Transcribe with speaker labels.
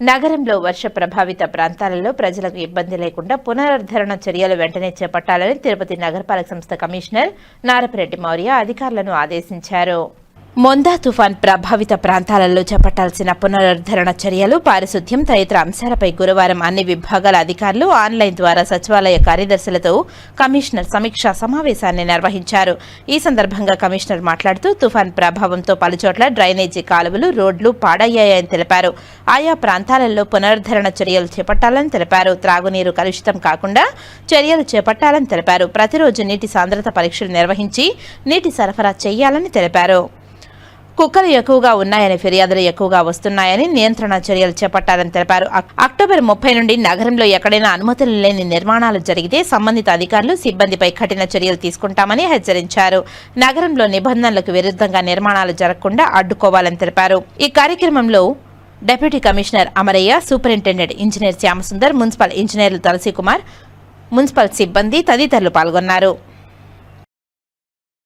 Speaker 1: నగరంలో వర్ష ప్రభావిత ప్రాంతాలలో ప్రజలకు ఇబ్బంది లేకుండా పునరుద్ధరణ చర్యలు వెంటనే చేపట్టాలని తిరుపతి నగరపాలక సంస్థ కమిషనర్ నారపరెడ్డి మౌర్య అధికారులను ఆదేశించారు. మొందా తుఫాన్ ప్రభావిత ప్రాంతాలలో చేపట్టాల్సిన పునరుద్ధరణ చర్యలు పారిశుద్ధ్యం తదితర అంశాలపై గురువారం అన్ని విభాగాల అధికారులు ఆన్లైన్ ద్వారా సచివాలయ కార్యదర్శులతో కమిషనర్ సమీక్షా సమావేశాన్ని నిర్వహించారు. ఈ సందర్భంగా కమిషనర్ మాట్లాడుతూ తుఫాన్ ప్రభావంతో పలుచోట్ల డ్రైనేజీ కాలువలు రోడ్లు పాడయ్యాయని తెలిపారు. ఆయా ప్రాంతాలలో పునరుద్ధరణ చర్యలు చేపట్టాలని తెలిపారు. త్రాగునీరు కలుషితం కాకుండా చర్యలు చేపట్టాలని తెలిపారు. ప్రతిరోజు నీటి సాంద్రత పరీక్షలు నిర్వహించి నీటి సరఫరా చేయాలని తెలిపారు. కుక్కలు ఎక్కువగా ఉన్నాయని ఫిర్యాదులు ఎక్కువగా వస్తున్నాయని నియంత్రణ చర్యలు చేపట్టాలని తెలిపారు. అక్టోబర్ ముప్పై నుండి నగరంలో ఎక్కడైనా అనుమతులు లేని నిర్మాణాలు జరిగితే సంబంధిత అధికారులు సిబ్బందిపై కఠిన చర్యలు తీసుకుంటామని హెచ్చరించారు. నగరంలో నిబంధనలకు విరుద్ధంగా నిర్మాణాలు జరగకుండా అడ్డుకోవాలని తెలిపారు. ఈ కార్యక్రమంలో deputy commissioner Amarayya superintendent engineer Shyamsundar municipal ఇంజనీర్లు తులసి కుమార్ మున్సిపల్ సిబ్బంది తదితరులు పాల్గొన్నారు.